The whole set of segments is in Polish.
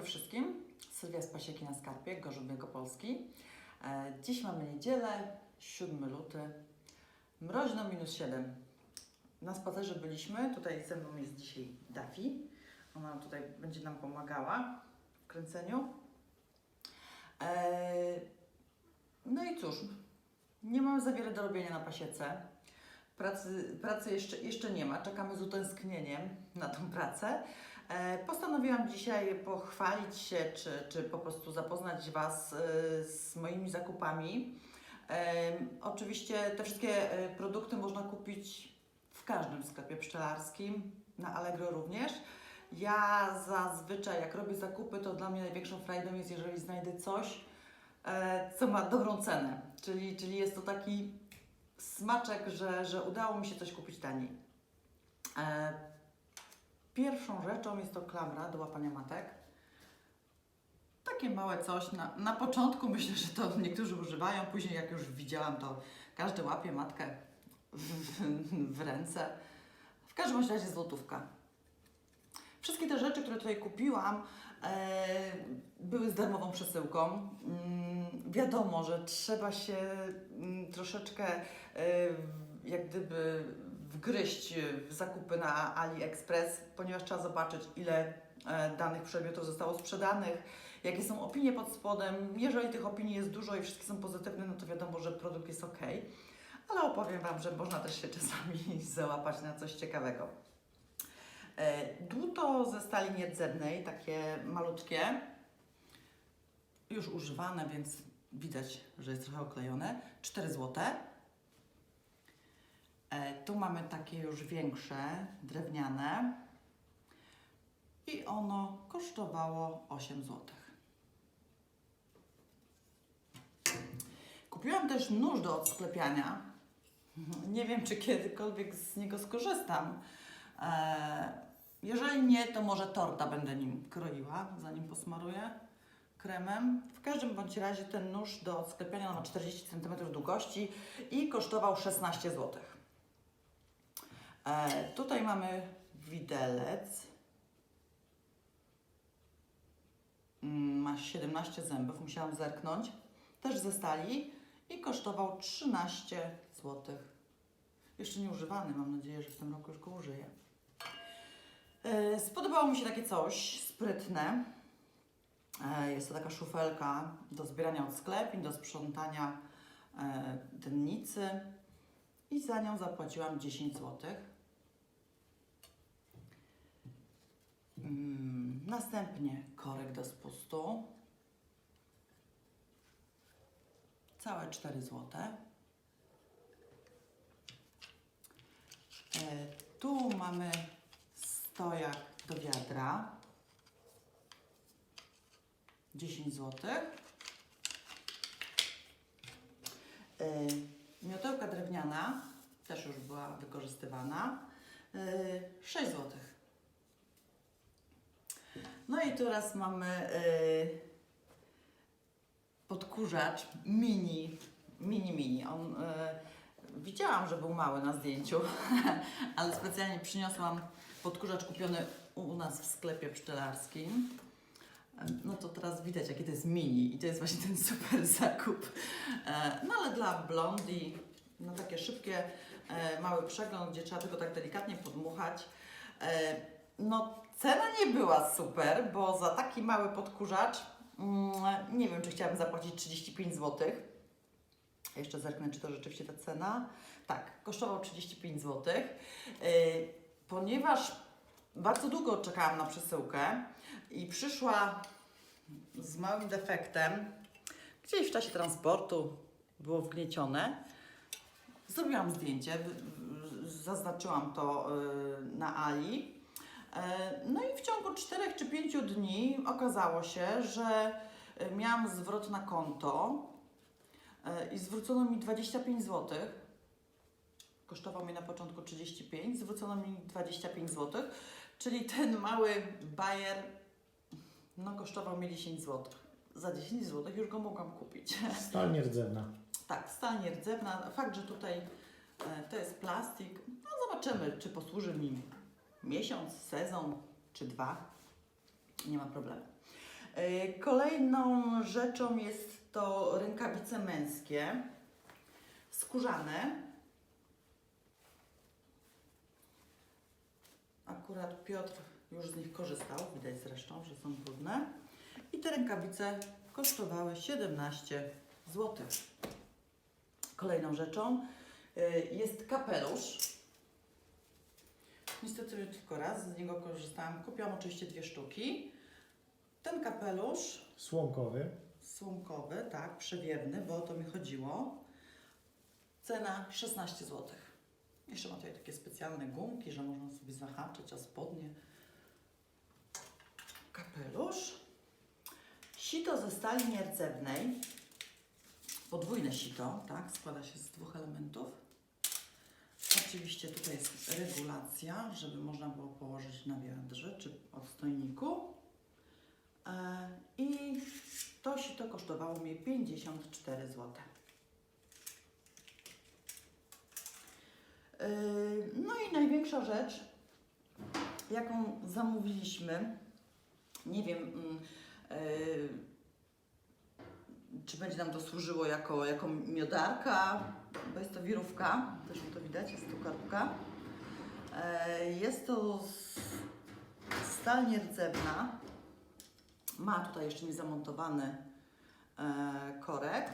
dobry wszystkim. Sylwia z Pasieki na Skarpie, Gorzów Wielkopolski. E, Dziś mamy niedzielę, 7 luty. Mroźno minus 7. Na spacerze byliśmy. Tutaj ze mną jest dzisiaj Dafi. Ona tutaj będzie nam pomagała w kręceniu. E, No i cóż, nie mamy za wiele do robienia na pasiece. Pracy, pracy jeszcze, jeszcze nie ma. Czekamy z utęsknieniem na tą pracę. E, Postanowiłam dzisiaj pochwalić się, czy, czy po prostu zapoznać Was e, z moimi zakupami. E, Oczywiście te wszystkie produkty można kupić w każdym sklepie pszczelarskim, na Allegro również. Ja zazwyczaj, jak robię zakupy, to dla mnie największą frajdą jest, jeżeli znajdę coś, co ma dobrą cenę. Czyli, czyli jest to taki smaczek, że, że udało mi się coś kupić taniej. Pierwszą rzeczą jest to klamra do łapania matek. Takie małe coś. Na, na początku myślę, że to niektórzy używają, później jak już widziałam, to każdy łapie matkę w, w, ręce. W każdym razie złotówka. Wszystkie te rzeczy, które tutaj kupiłam, e, były z darmową przesyłką. Mm, wiadomo, że trzeba się mm, troszeczkę e, jak gdyby wgryźć w zakupy na AliExpress, ponieważ trzeba zobaczyć, ile e, danych przedmiotów zostało sprzedanych, jakie są opinie pod spodem. Jeżeli tych opinii jest dużo i wszystkie są pozytywne, no to wiadomo, że produkt jest ok. Ale opowiem Wam, że można też się czasami załapać na coś ciekawego. E, Dłuto ze stali nierdzewnej, takie malutkie, już używane, więc widać, że jest trochę oklejone. 4 złote. Tu mamy takie już większe, drewniane i ono kosztowało 8 zł. Kupiłam też nóż do odsklepiania. Nie wiem, czy kiedykolwiek z niego skorzystam. E, Jeżeli nie, to może torta będę nim kroiła, zanim posmaruję kremem. W każdym bądź razie ten nóż do odsklepiania ma 40 cm długości i kosztował 16 zł. E, tutaj mamy widelec. Mm, Ma 17 zębów, musiałam zerknąć. Też ze stali i kosztował 13 zł. Jeszcze nie używany, mam nadzieję, że w tym roku już go użyję. E, Spodobało mi się takie coś sprytne. E, Jest to taka szufelka do zbierania od sklepień, do sprzątania e, i za nią zapłaciłam 10 zł. Mm, Następnie korek do spustu. Całe 4 zł. E, Tu mamy stojak do wiadra. 10 zł. E, Miotełka drewniana też już była wykorzystywana. E, 6 zł. No i teraz mamy e, podkurzacz mini, mini, mini. On, e, widziałam, że był mały na zdjęciu, ale specjalnie przyniosłam podkurzacz kupiony u nas w sklepie pszczelarskim. No to teraz widać, jakie to jest mini i to jest właśnie ten super zakup. E, No ale dla blondi, no takie szybkie, e, mały przegląd, gdzie trzeba tylko tak delikatnie podmuchać. E, No cena nie była super, bo za taki mały podkurzacz mm, nie wiem, czy chciałabym zapłacić 35 zł. Jeszcze zerknę, czy to rzeczywiście ta cena. Tak, kosztował 35 zł. E, Ponieważ bardzo długo czekałam na przesyłkę i przyszła z małym defektem, gdzieś w czasie transportu było wgniecione. Zrobiłam zdjęcie, zaznaczyłam to y, na Ali. E, No i w ciągu 4 czy 5 dni okazało się, że y, miałam zwrot na konto e, i zwrócono mi 25 zł. Kosztował mi na początku 35, zwrócono mi 25 zł, czyli ten mały bajer no, kosztował mi 10 zł. Za 10 zł już go mogłam kupić. Stal nierdzewna. Tak, stal nierdzewna. Fakt, że tutaj e, to jest plastik. No zobaczymy, czy posłuży mi miesiąc, sezon, czy dwa. Nie ma problemu. E, Kolejną rzeczą jest to rękawice męskie, skórzane. Akurat Piotr już z nich korzystał, widać zresztą, że są brudne. I te rękawice kosztowały 17 zł. Kolejną rzeczą y, jest kapelusz. Niestety tylko raz z niego korzystałam. Kupiłam oczywiście dwie sztuki. Ten kapelusz Słomkowy. słomkowy, tak, przewiewny, bo o to mi chodziło. Cena 16 zł. Jeszcze ma tutaj takie specjalne gumki, że można sobie zahaczyć o spodnie. Kapelusz. Sito ze stali nierdzewnej. Podwójne sito, tak, składa się z dwóch elementów. Oczywiście tutaj jest regulacja, żeby można było położyć na wiadrze czy odstojniku. E, I to sito kosztowało mnie 54 zł. Yy, No i największa rzecz, jaką zamówiliśmy, nie wiem, mm, yy, czy będzie nam to służyło jako, jako miodarka, bo jest to wirówka, też mi to widać, jest tu korbka. Yy, Jest to stal nierdzewna, ma tutaj jeszcze niezamontowany e, korek.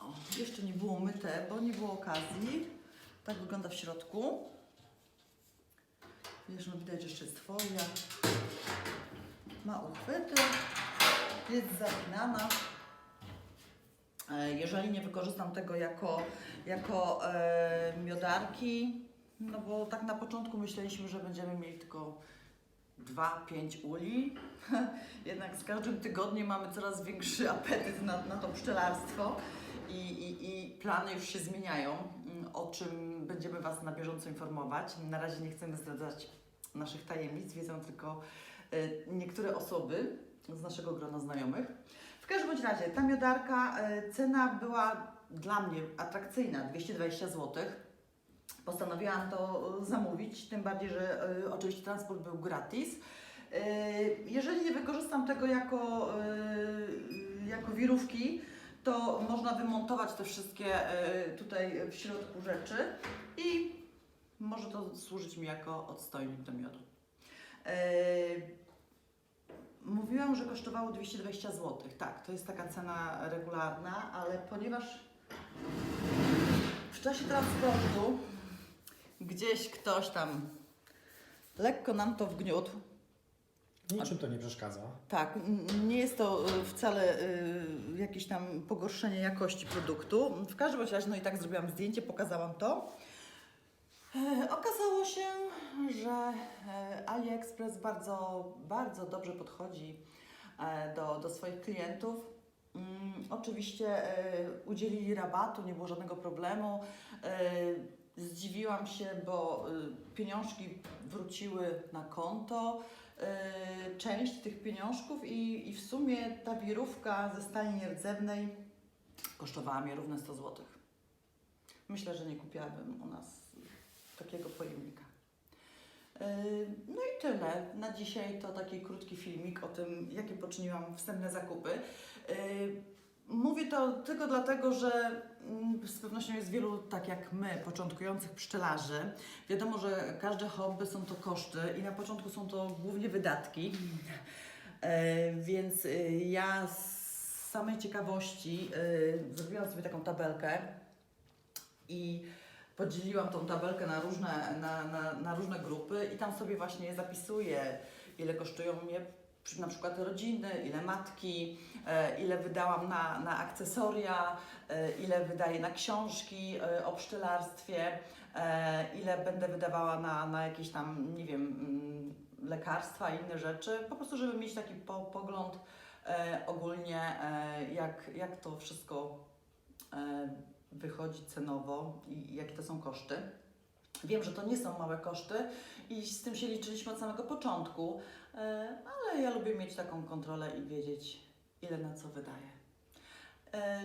O, jeszcze nie było myte, bo nie było okazji. Tak wygląda w środku. Wiesz, no widać, że jeszcze jest folia. Ma uchwyty. Jest zapinana. E, Jeżeli nie wykorzystam tego jako, jako e, miodarki, no bo tak na początku myśleliśmy, że będziemy mieli tylko 2-5 uli. Jednak z każdym tygodniem mamy coraz większy apetyt na, na to pszczelarstwo i, i, i plany już się zmieniają, mm, o czym będziemy Was na bieżąco informować. Na razie nie chcemy zdradzać naszych tajemnic, wiedzą tylko y, niektóre osoby z naszego grona znajomych. W każdym bądź razie ta miodarka, y, cena była dla mnie atrakcyjna, 220 zł. Postanowiłam to y, zamówić, tym bardziej, że y, oczywiście transport był gratis. Jeżeli nie wykorzystam tego jako, jako wirówki, to można wymontować te wszystkie tutaj w środku rzeczy i może to służyć mi jako odstojnik do miodu. Mówiłam, że kosztowało 220 zł. Tak, to jest taka cena regularna, ale ponieważ w czasie transportu gdzieś ktoś tam lekko nam to wgniótł, Niczym to nie przeszkadza. tak, nie jest to y, wcale y, jakieś tam pogorszenie jakości produktu. W każdym razie, no i tak zrobiłam zdjęcie, pokazałam to. E, Okazało się, że e, AliExpress bardzo, bardzo dobrze podchodzi e, do, do swoich klientów. Mm, Oczywiście udzielili rabatu, nie było żadnego problemu. Zdziwiłam się, bo pieniążki wróciły na konto część tych pieniążków i, i w sumie ta wirówka ze stali nierdzewnej kosztowała mnie równe 100 zł. Myślę, że nie kupiłabym u nas takiego pojemnika. Y, No i tyle. Na dzisiaj to taki krótki filmik o tym, jakie poczyniłam wstępne zakupy. Y, Mówię to tylko dlatego, że mm, z pewnością jest wielu, tak jak my, początkujących pszczelarzy. Wiadomo, że każde hobby są to koszty i na początku są to głównie wydatki. E, Więc ja z samej ciekawości zrobiłam sobie taką tabelkę i podzieliłam tą tabelkę na różne, na, na, na różne grupy i tam sobie właśnie zapisuję, ile kosztują mnie na przykład rodziny, ile matki, e, ile wydałam na, na akcesoria, e, ile wydaję na książki e, o pszczelarstwie, ile będę wydawała na, na jakieś tam, nie wiem, mm, lekarstwa i inne rzeczy, po prostu żeby mieć taki po, pogląd ogólnie, jak, jak to wszystko wychodzi cenowo i jakie to są koszty. Wiem, że to nie są małe koszty i z tym się liczyliśmy od samego początku, e, ale ja lubię mieć taką kontrolę i wiedzieć, ile na co wydaję. E,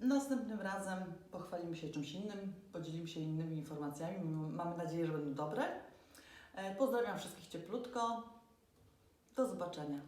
Następnym razem pochwalimy się czymś innym, podzielimy się innymi informacjami. Mamy nadzieję, że będą dobre. E, Pozdrawiam wszystkich cieplutko Do zobaczenia.